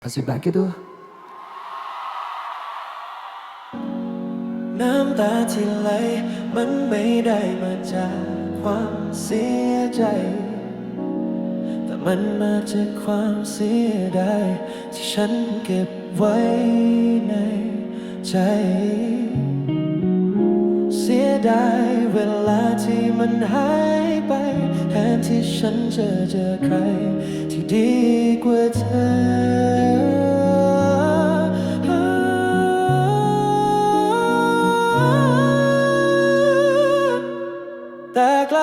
Pass it back itu น้ำตาที่ไหล มันไม่ได้มาจากความเสียใจ แต่มันมาจากความเสียดายที่ฉันเก็บไว้ในใจ เสียดายเวลาที่มันหายไป แทนที่ฉันจะเจอใครที่ดี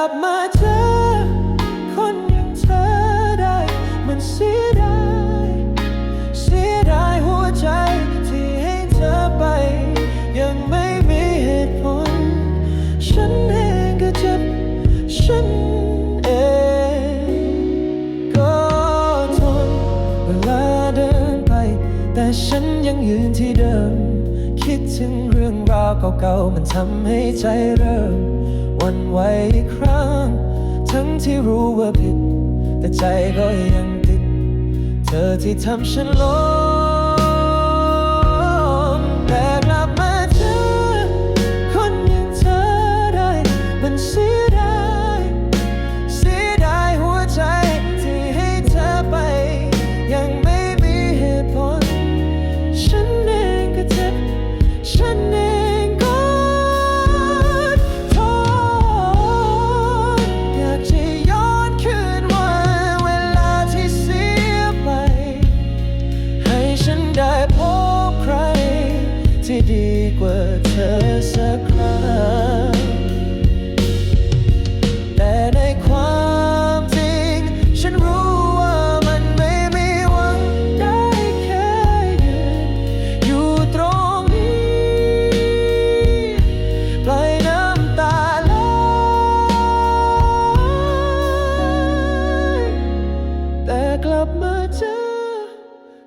ลับมาเจอคนอย่างเธอได้ มันเสียดายเสียดายหัวใจที่ให้เธอไป ยังไม่มีเหตุผล ฉันเองก็เจ็บฉันเองก็ทนเวลาเดินไป แต่ฉันยังยืนที่เดิม คิดถึงเรื่องราวเก่าๆมันทำให้ใจเริ่ม ว่าผิด แต่ใจก็ยังติด เธอที่ทำฉันล้ม tedi quat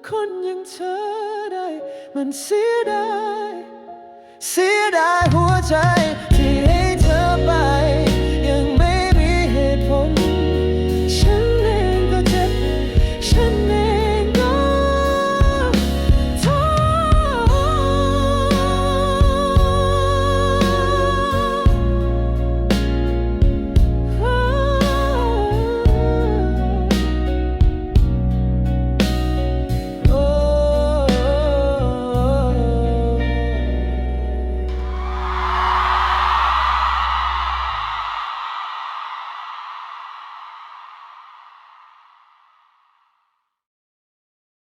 คนอย่างเธอได้ มันเสียดาย เสียดายหัวใจ